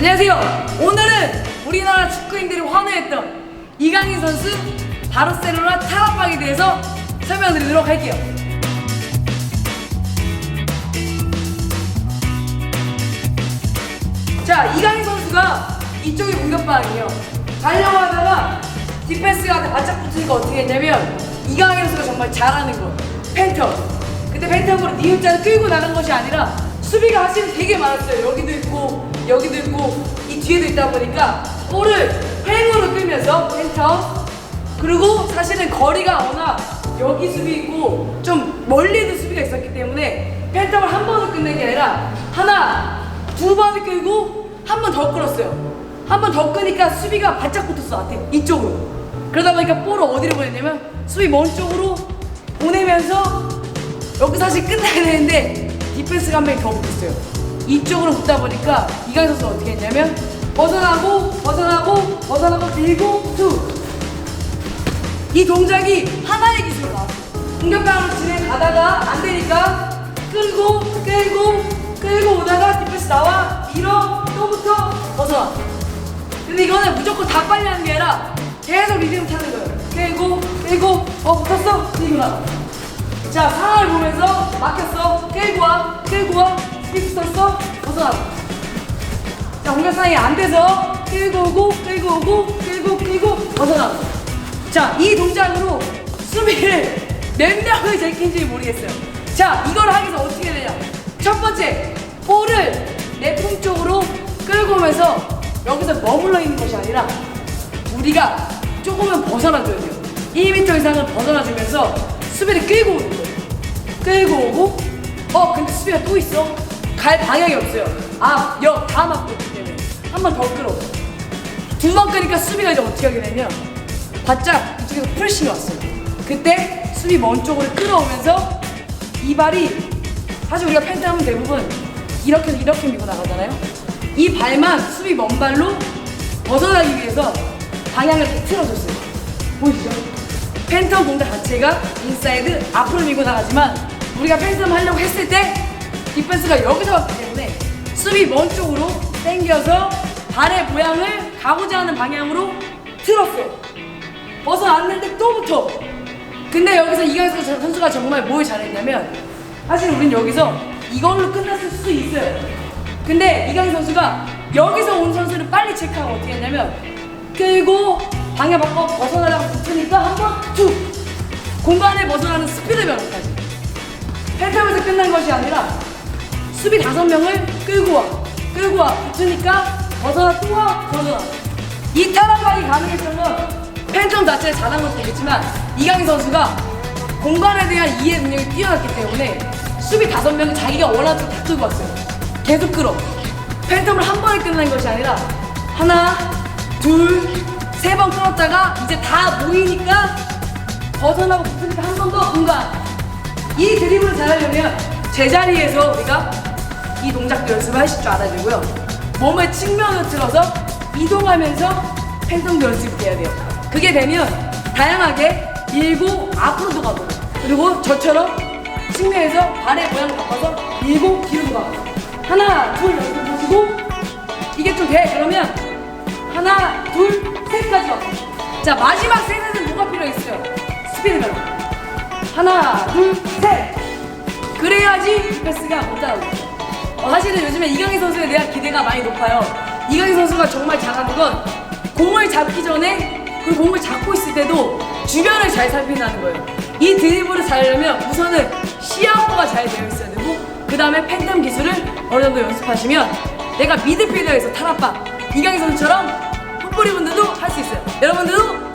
안녕하세요. 오늘은 우리나라 축구인들이 환호했던 이강인 선수 바르셀로나 타락방에 대해서 설명드리도록 할게요. 자, 이강인 선수가 이쪽이 공격방이에요. 가려고 하다가 디펜스가 바짝 붙으니까 어떻게 했냐면 이강인 선수가 정말 잘하는 거. 팬텀. 근데 팬텀으로 니은자를 끌고 나간 것이 아니라 수비가 사실은 되게 많았어요. 여기도 있고 여기도 있고 이 뒤에도 있다 보니까 볼을 횡으로 끌면서 팬텀 그리고 사실은 거리가 워낙 여기 수비 있고 좀 멀리도 수비가 있었기 때문에 팬텀을 한 번으로 끝낸 게 아니라 하나 두 번을 끌고 한 번 더 끌었어요. 한 번 더 끄니까 수비가 바짝 붙었어 앞에 이쪽으로. 그러다 보니까 볼을 어디로 보냈냐면 수비 먼 쪽으로 보내면서 여기 사실 끝나야 되는데 디펜스가 한 명이 더 붙었어요. 이쪽으로 붙다 보니까 이강인 선수가 어떻게 했냐면 벗어나고 벗어나고 벗어나고 밀고 툭. 이 동작이 하나의 기술로 나왔어요. 공격방으로 진행가다가 안 되니까 끌고 끌고 끌고 오다가 디펜스 나와 밀어 또부터 벗어나. 근데 이거는 무조건 다 빨리 하는 게 아니라 계속 리듬 타는 거예요. 끌고 끌고 어 붙었어 끌고 나가. 자 상황을 보면서 막혔어 끌고 와 끌고 와 스피드 썼어 벗어나. 자 공격 상황이 안 돼서 끌고 오고 끌고 오고 끌고 끌고 벗어나. 자 이 동작으로 수비를 몇 명을 제낀지 모르겠어요. 자 이걸 하기 위해서 어떻게 되냐? 첫 번째 볼을 내 품 쪽으로 끌고 오면서 여기서 머물러 있는 것이 아니라 우리가 조금은 벗어나줘야 돼요. 2m 이상을 벗어나주면서 수비를 끌고 오는 거예요. 끌고 오고 어 근데 수비가 또 있어. 갈 방향이 없어요. 앞, 옆 다 막고 있기 때문에 한 번 더 끌어. 두번 끄니까 수비가 이제 어떻게 하게 되냐 바짝 이쪽에서 프레싱이 왔어요. 그때 수비 먼 쪽으로 끌어오면서 이 발이 사실 우리가 펜트 하면 대부분 이렇게 이렇게 밀고 나가잖아요. 이 발만 수비 먼 발로 벗어나기 위해서 방향을 틀어줬어요. 보이시죠? 팬텀 공작 자체가 인사이드 앞으로 밀고 나가지만 우리가 팬텀 하려고 했을 때 디펜스가 여기서 왔기 때문에 수비 먼 쪽으로 당겨서 발의 모양을 가고자 하는 방향으로 틀었어요. 벗어났는데 또 붙어. 근데 여기서 이강인 선수가 정말 뭘 잘했냐면 사실 우린 여기서 이걸로 끝났을 수도 있어요. 근데 이강인 선수가 여기서 온 선수를 빨리 체크하고 어떻게 했냐면 끌고 방향 바꿔 툭 공간에 벗어나는 스피드 변화까지 펜타면서 끝난 것이 아니라 수비 다섯 명을 끌고 와 끌고 와 붙으니까 벗어나 또 와 벗어나 이 타락각이 가능했던 건 팬텀 자체를 잘한 것도 있겠지만 이강인 선수가 공간에 대한 이해 능력이 뛰어났기 때문에 수비 다섯 명이 자기가 원하는 다 끌고 왔어요. 계속 끌어. 팬텀을 한 번에 끝난 것이 아니라 하나, 둘, 세 번 끌었다가 이제 다 모이니까 벗어나고 붙으니까 한 번 더 공간. 이 드리블을 잘하려면 제자리에서 우리가 이 동작도 연습을 하실 줄 알아야 되고요. 몸을 측면으로 틀어서 이동하면서 팬텀도 연습해야 돼요. 그게 되면 다양하게 밀고 앞으로도 가고 그리고 저처럼 측면에서 발의 모양을 바꿔서 밀고 뒤로도 가고 하나 둘 연습하시고 이게 좀 돼 그러면 하나 둘 셋까지 가고 자 마지막 셋에는 뭐가 필요했어요? 스피드 변화 하나 둘셋 그래야지 디펜스가 못 따라오죠 어, 사실은 요즘에 이강인 선수에 대한 기대가 많이 높아요 이강인 선수가 정말 잘하는 건 공을 잡기 전에 그 공을 잡고 있을 때도 주변을 잘 살핀다는 거예요. 이 드리블을 잘하려면 우선은 시야보가 잘 되어 있어야 되고 그 다음에 팬텀 기술을 어느 정도 연습하시면 내가 미드필더에서 탈압박 이강인 선수처럼 풋볼이 분들도 할 수 있어요. 여러분들도!